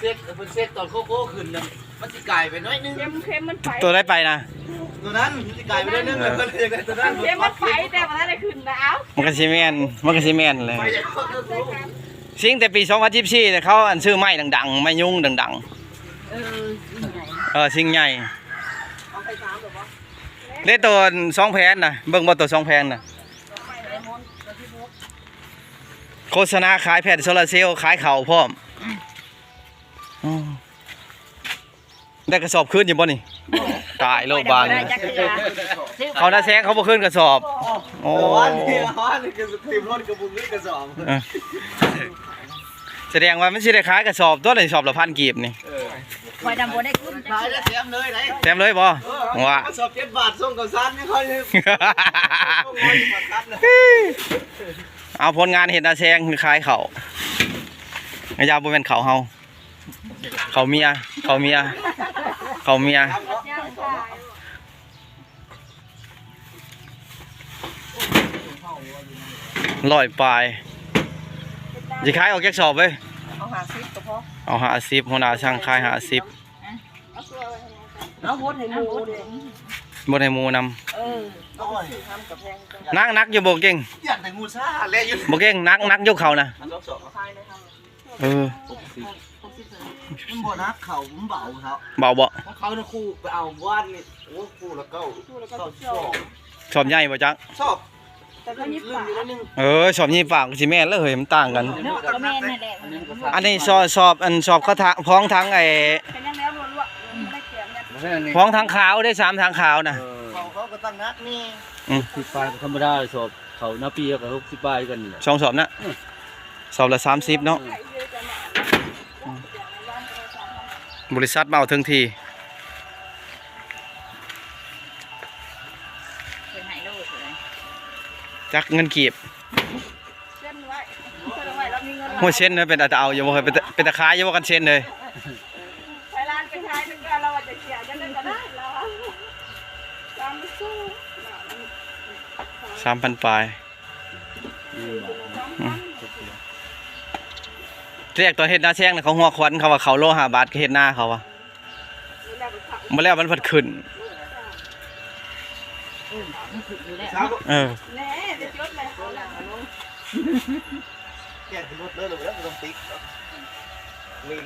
เซ็ตเพิ่นเซ็ตตอนโคโค่ขึ้นน่ะมันสิกลายไปน้อยนึงเค็มเค็มมันไฟตัวได้ไปนะตัวนั้นมันสิกลายไปน้อยนึงแล้วก็เลยได้ตัวนั้นเค็มมันไฟแต่มันอะไรขึ้นนะเอ้ามันก็สิแม่นมันก็สิแม่นเลยไปแล้วก็รู้สิ่งแต่ปี2024เนี่ยเขาอันซื้อไม้ดังๆไม้ยุ่งดังเออยิ่งใหญ่ๆเออสิ่งใหญ่เอาไปสามหรอวะเด้ตัวสองแผนน่ะเบิ่งบ่ตัวสองแผนน่ะไปไหนมอนตัวที่มุกโฆษณาขายแผ่นโซลาร์เซลล์ขายเข่าวพร้อม ได้กระสอบขึ้นอยู่บ่นี่ตายโลกบานได้เลยจักรยานซื้อเขาหน้าแซงเขาบ่ขึ้นกระสอบโอ้โอ้วันนี้วันนี้ก็ทีมรถกับบุญลึกกระสอบเออแสดงว่ามันสิได้ขายกระสอบตัวละสอบละพันกีบนี่ไฟดำบนได้ขึ้นขายได้เสียมเลยไหนเต็มเลยบ่ว่ากระสอบ7บาทส่งกับซันไม่ค่อยเลยส่งเงินมาคัดเลยเอาผลงานเห็นหน้าแซงคือขายเขาวอยาบ่แม่นเขาเฮาเขาเมียเขาเมีย เขาเมียร้อยปลายจะขายออกแกสอบเว้ยเอาหาซิปก็พอเอาหาสิบหัวหน้าช่างขายหาสิบเอาวนให้หมูเด้บนให้หมูนเออเอาไปซื้อทำกับแพงจังำนักนักอยู่โบเก่งอยากแต่งูซ่าแลอยู่โบเก่งนักนักยกเขานะอันรอบสองขายเลยครับเออ มันบ่นักเขามันเบาครับเบาบ่เพราะเขาเนี่ยคู่ไปเอาว่านนี่โอ้คู่ละเก้าสู้แล้วก็สอบสสอองงสอบใหญ่บ่จักชอบแต่ก็ลืยิมบปากอยู่แล้วนึงเออสอบยี่ปากสิแม่นแล้วเฮ้ยมันต่างกันเนาะก็แม่นนั่นแหละอันนี้สอบสอบอันสอบเขาทางพ้องทั้งไอ้เป็นยังแล้วรัวๆไม่ได้เกี่ยมกันพ้องทั้งขาวได้สามทางขาวนะเขาเขาก็ตั้งนักนี่สิบปลายก็ธรรมดาสอบเขาหน้าปีก็หกสิบปลายกันนี่แหละสองสอบนะสอบละสามสิบเนาะ บริษัทมาเอาถึงทีเป็นไฮโลดเลยจักเงินกีบเส้นไว้เส้นไว้แล้วมีเงินหัวเช่นนะเป็นตาเอาอยู่บ่เคยเป็นตาเป็นตาขายอยู่บ่กันเช่นเลยไปร้านไปขายถึงกันเราจะเสียจะเล่นกันได้เราจำสู้สามพันปลาย เรียกตอนเห็ดหน้าแช่งนะเขาหัวควันเขาว่าเขาโลหะบาทก็เห็ดหน้าเขาว่ามื่อแล้วมันผัดขึ้นเออ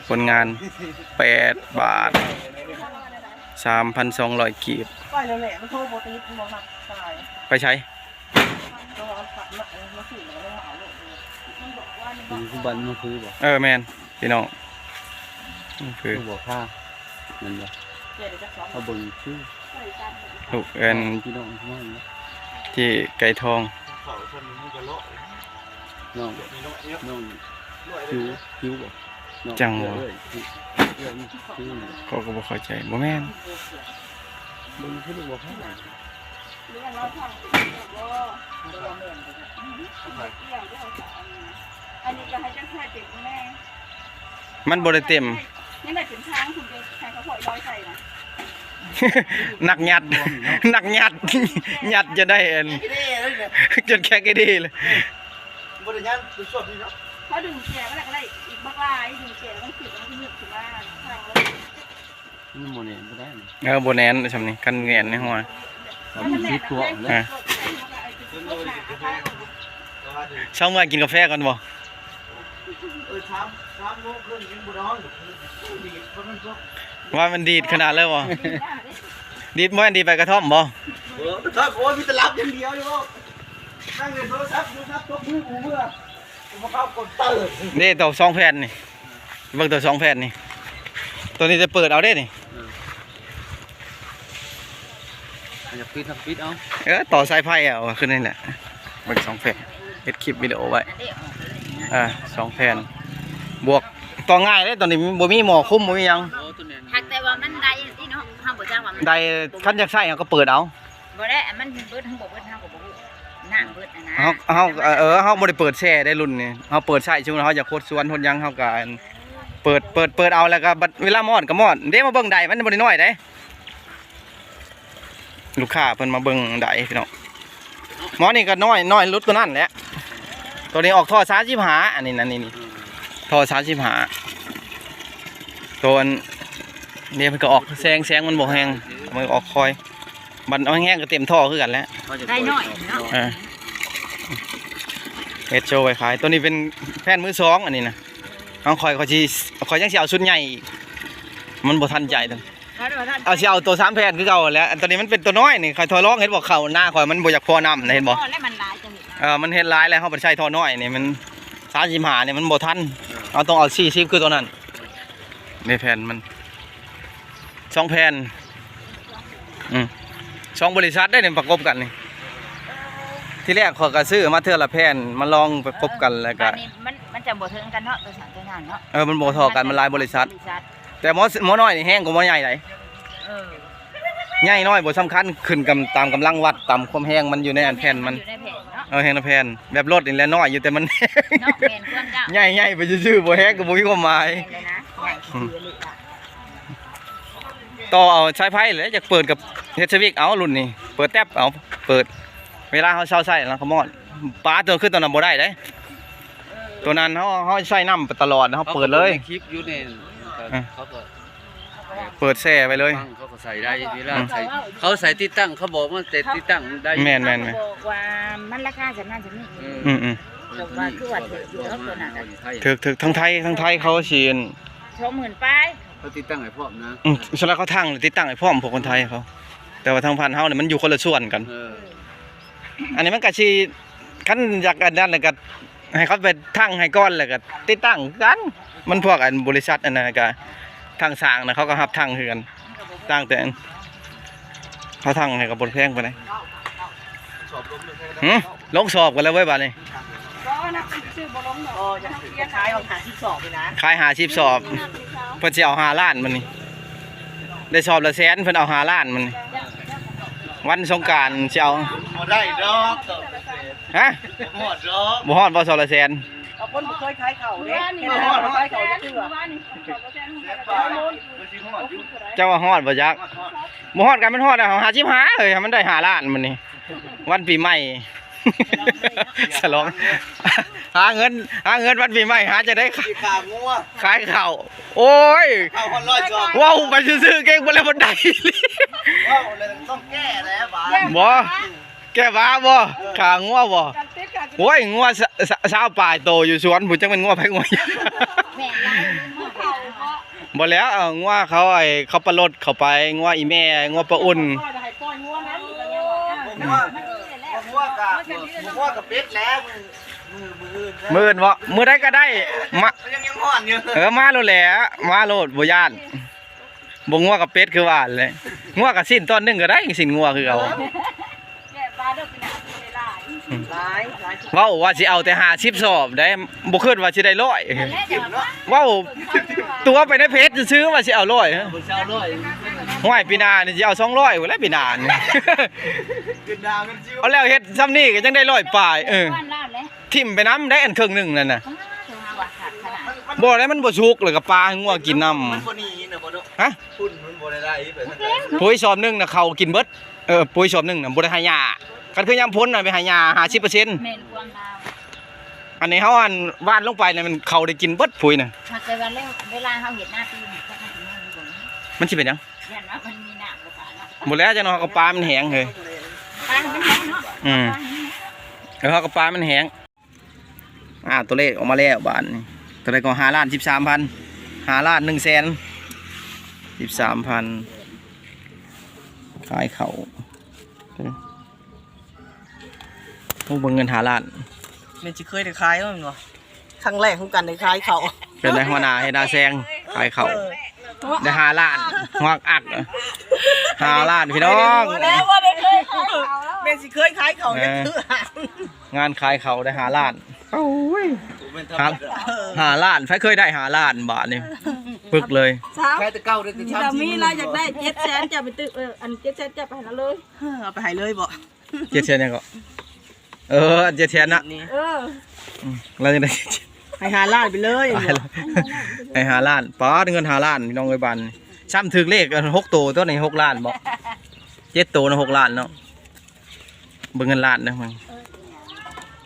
ผลงานแปดบาทสามพันสองร้อยกีบไปใช้ บอกว่านี่เป็นผู้บันมันคือบอกเออแมนพี่น้องนี่คือผู้บอกค่านั่นแหละเดี๋ยวจะสอนเขาเบิ่งชื่อลูกเอ็นพี่น้องน้องนะที่ไก่ทอง เขาคนนี้ก็เลาะน้องมีเลาะเยอะน้องด้วยคิวคิวบอกน้องจังหวะ เอ้ยคิวเอ้ยนี่คิวนี่ก็ก็บ่เข้าใจบ่แม่นเบิ่งคือลูกบอกค่าเรื่ องเราทำก็อันนี้ก็ให้จังใส่เต็มแม่มันบ่ได้เต็ม นี่แหละถึงทางคุณจะใช้เขาพอยร้อยใส่นะนักยัดนักยัดยัดจะได้เอ็นไม่ได้เลยเนี่ยจนแค่กี่ดีเลยบริญญาณตัวชอบนี่เนาะเขาดึงเสียก็ได้อีกบักลายดึงเสียต้องขีดต้องขีดถึงว่าทางแล้วนี่โมเนนไม่ได้นะเออบ่แน่นซำนี้กันแง่นในหัวทำคิดตัวนะอะเช้าเมื่อกินกาแฟกันบ่ เออช้ำช้ำโมกเรื่องกินบุญน้องดีเพราะมันชอบว่ามันดีดขนาดเลยบ่ดีดบ่แม่นดีดไปกระท่อมบ่เออครับโอ้ยมีแต่รับอย่างเดียวอยู่นั่งเล่นโทรศัพท์โทรศัพท์ตบมือกูเมื่อกูมาเข้ากดเติร์นี่ตัวสองแผ่นนี่เบิ่งตัวสองแผ่นนี่ ตัวนี้จะเปิดเอาได้นี่อยากปิดทำปิดเอาเออต่อสายไฟเอาขึ้นนี่แหละเบิ่งสองแผ่นเฮ็ดคลิปวิดีโอไว้อ่าสองแผ่น บวกต่อง่ายเลยตอนนี้บ่มีหมอคุ้มบ่มีหยังโอ้ตัวนี้หักแต่ว่ามันได้ที่เนาะห้ามบ่จ้างว่ามันได้คันอยากใช้เอาก็เปิดเอาบ่ได้มันเบิดทั้งบ่เบิดทั้งบ่บ่ฮู้น้ำเบิดนะนะเฮาเฮาเออเฮาบ่ได้เปิดแช่ได้รุ่นนี้เฮาเปิดใช้ช่วงเฮาอยากโคตรสวนทนหยังเฮาก็อันเปิดเปิดเปิดเอาแล้วก็บัดเวลามอดก็มอดเด้มาเบิ่งได้มันบ่ได้น้อยเด้ลูกค้าเพิ่นมาเบิ่งได้พี่น้องหมอนี่ก็น้อยน้อยรุดกว่านั้นแหละตัวนี้ออกท่อ35อันนี้นั่นนี่นี่ ท่อ35ตัวอันเนี่ยมันก็ออกแซงแซงมันบ่แห้งมันออกคอยบันเอาแห้งก็เต็มท่อคือกันแหล้วได้หน่อยเนาะอ่าเฮ็ดโชว์ไว้ขาย ตัวนี้เป็นแผ่นมือสองอันนี้นะเอาคอยคอยสิคอยยังสิเอาชุดใหญ่อีกมันบ่ทันใจตัวแล้วเดี๋ยวท่านเอาสิเอาตัวสามแผ่นคือเก่าแหล้วอันตัวนี้มันเป็นตัวน้อยนี่คอยทอร้องเห็นบอกเข่าหน้าคอยมันบ่อยากพอน้ำนะเห็นบ่พ่อและมันหลายจังนี่เออมันเฮ็ดหลายแล้วเฮาบ่ได้ใช้ทอน้อยนี่มัน35นี่มันบ่ทัน เอาต้องเอา40คือตัวนั้นนี่แผ่นมันสองแผ่นอืมสองบริษัทได้เนี่ยประกบกันนี่ที่แรกขอยก็ซื้อมาเทื่อละแผ่นมาลองประกบกันแล้วก็บ้านนี้มันมันจะบ่ถึงกันเนาะตัวสันตัวนั้นเนาะเออมันบ่เทอกันมันหลายบริษัทบริษัท แต่หมอหมอน้อยนี่แห้งกว่าหมอใหญ่ไหนเออใหญ่น้อยบ่สำคัญขึ้นกับตามกำลังวัดตามความแห้งมันอยู่ในอันแผ่นมัน อยู่ในแผ่น เนาะเออแห้งในแผ่นแบบรถนี่แหละน้อยอยู่แต่มันเนาะแผ่นเครื่องเจ้าใหญ่ใหญ่ไปซื่อๆบ่แห้งก็บ่มีความหมายแผ่นเลยนะใหญ่คือเลยล่ะต่อเอาใช้ไพ่เลยอยากเปิดกับเฮดสวิกเอารุ่นนี้เปิดแท็บเอาเปิด เวลาเขาเช่าใส่แล้วเขามอดปลาตัวขึ้นตัวนั้นบ่ได้เด้ตัวนั้นเขาเขาใส่น้ำตลอดนะเขาเปิดเลย คลิปอยู่ในอะเขาก็ เปิดแช่ไปเลย ตั้งเขาก็ใส่ได้เวลาใส่เขาใส่ที่ตั้งเขาบอกว่าแต่ที่ตั้งได้แม่นแม่นเขาแม่น บอกว่ามันราคาจะนั่นจะนี่อืมอืมบอกว่าคือว่าถืออยู่แล้วตัวนั้นน่ะ ถึกถึกทั้งไทยทั้งไทยเขาเชียนสองหมื่นป้ายเขาติดตั้งให้พร้อมนะอืมส่วนแล้วเขาทั้งติดตั้งไอ้พร้อมพวกคนไทยเขา แต่ว่าทางพันเฮาเนี่ยมันอยู่คนละส่วนกัน เอออันนี้มันก็สิคันอยากอันนั้นแล้วก็ให้เขาไปทั้งให้ก้อนแล้วก็ติดตั้งกัน มันพวกอันบริษัทอันนั้นก็ ทางสร้างนะเขาก็รับทั้งคือกันตั้งแต่อันเขาทั้งให้กับบนแพงไปเลยหืมลงสอบกันแล้วเว้ยบาดนี้ก็นักชื่อบ่ล้มเนาะโอ้จะขายเอาหาที่สอบไปนะขายหาชีพสอบเพิ่นสิเอาหาล้านมันนี่ได้สอบละแสนเพิ่นเอาหาล้านมันนี่วันสงกรารสิเอาบ่ได้ดอกฮะหมดดอกบ่ฮอดบ่สอบละแสน เอาคนบ่เคยขายเข่าเด้บ้านนี่เห็นว่าแล้วขายเข่าจะเชื่อบ้านนี่สองเปอร์เซ็นต์แซ่บปลาบ่สิหมดอยู่เจ้าว่าฮอดบ่จักบ่ฮอดกันมันฮอดอะหาชิบหาเอ้ยมันได้หาล้านมันนี่วันปีใหม่ฉลองหาเงินหาเงินวันปีใหม่หาจะได้ขายสิขางัวขายข้าวโอ้ยเข้าคนร้อยจอกว้าวไปซื้อๆเก่งบ่แล้วบ่ได้ว้าวเลยต้องแก้แล้วบาดบ่แกว่าบ่ขางัวบ่กันติดกัน โอ้ยงัวสสสาวปลายโตอยู่สวนผู้จังเป็นงัวไผงัวแม่ไล่มือเขาก็บ่แล้วเอางัวเขาไอ้เขาประลดเข้าไปงัวอีแม่งัวปลาอุ่นก็จะให้ปล่อยงัวนั้นก็ยังว่าผมว่าผมว่ากับผมว่ากับเป็ดแล้วมือมือมือมื้ออื่นบ่มื้อใดก็ได้มายังยังห่อนอยู่เออมาโลดแหละมาโลดบ่ย่านบ่งัวกับเป็ดคือว่าเลยงัวกับสิ้นตอนหนึงก็ได้สิ้นงัวคือเอา หลายหลายหลายเว้าว่าสิเอาแต่50สอบได้บ่คิดว่าสิได้ร้อยแต่แรกจะว่าเว้าตัวไปในเพจซื้อว่าสิเอาร้อยคนเช่าร้อยห้วยปีหน้านี่สิเอา200พุ่นแหล้วปีหน้านี่กินดาวกันจิ้วเอาแล้วเฮ็ดซ้ำนี่ก็ยังได้ร้อยปลายเออบ้านลาดเลยทิ่มไปน้ำได้อันครึ่งหนึงนั่นน่ะถึงหาว่าขาดขนาดบ่ได้มันบ่สุกเลยก็ปลาให้งัวกินน้ำมันบ่หนีนะบ่ดอกฮะพุ่นมันบ่ได้ได้ไปทางไหนปุ๋ยชอบหนึงน่ะเขากินเบิดเออปุ๋ยชอบหนึงน่ะบ่ได้ให้ยา คันคือยามพ้นน่ะไปให้ยา50%แม่นความลาวอันนี้เฮาอันว่านลงไปน่ะมันเขาได้กินเบิดปุ๋ยน่ะถ้าเกิดว่าเรื่องเวลาเขาเห็นหน้าตีนก็ทำให้ดูก่อนมันสิเป็นหยังยันว่ามันมีหน้าประกาศเนาะบ่แล้วจังเนาะก็ปลามันแห้งเฮ้ยปลามันแห้งเนาะอืมแล้วเขาก็ปลามันแห้งอ่าตัวเลขออกมาแล้วบาทนี่ตัวเลขก็5ล้าน13,000 5ล้าน1แสน13,000ขายเขา โอ้เบิ่งเงิน5ล้านมันสิเคยได้ขายมั้งบ่ครั้งแรกของกันได้ขายเข่าเป็นไรหัวหน้าเฮ็ดหน้าแซงขายเขาได้ห้าล้านหัวอักห้าล้านพี่น้องแล้วว่าได้เคยขายแม่สิเคยขายเข่าจะซื้องานขายเขาได้ห้าล้านเป็นครับห้าล้านไฟเคยได้ห้าล้านบาทนี่ปึกเลยสาวแค่แต่เก่าได้แต่แต่มีเราอยากได้เจ็ดแสนจะไปตึกเอออันเจ็ดแสนจะไปหาเราเลยเอาไปให้เลยบ่เจ็ดเชนยังก็ เออเจ็ดเชนนะนี่เอออืมเราจะได้ให้หาล้านไปเลยไอ้ห้าล้านป้าดเงินห้าล้านพี่น้องเอ้ยบันซ้ำถึกเลขกันหกตัวตัวนี้หกล้านบ่เจ็ดตัวนะหกล้านเนาะเบิ่งเงินล้านนะมึง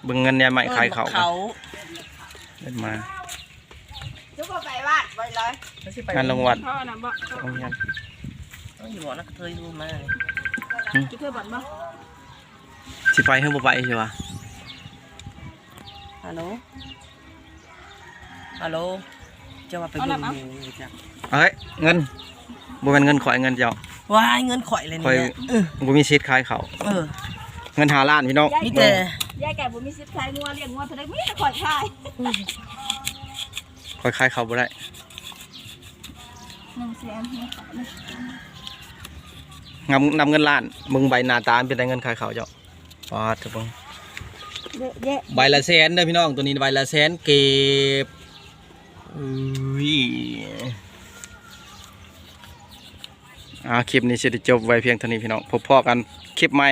เบิ่งเงินยายใหม่ขายเขาเขาเดินมาทุกคนไปวัดไว้ไรงานรางวัลพ่อน่ะบ่โรงเรียนอยู่บ่นักเทยรู้มาจะเธอบ่นบ่ สิไปเฮือบ่ไปใช่ปะฮัลโหล ฮัลโหลจะว่าไปเบิ่งหมูจ้ะเอ้ยเงินบ่แม่นเงินข่อยเงินเจ้าว้ายเงินข่อยเลยข่อยนี่เออบ่มีสิทธิ์ขายเขาวเออ เงินหาล้านพี่น้องมีแต่ยายแก่บ่มีสิทธิ์ขายงัวเลี้ยงงัวเท่าใดมีแต่ขอดขายข่อยขายเขาวบ่ได้1แสนนี่งำนำเงินล้านมึงใบหน้าตามันเป็นได้เงินขายเขาวเจ้า ปาดเถอะเบิ่งเยอะแยะใบละแสนเด้อพี่น้องตัวนี้ใบละแสนเก็บอุ้ยอ่าคลิปนี้สิได้จบไว้เพียงเท่านี้พี่น้องพบพอกันคลิปใหม่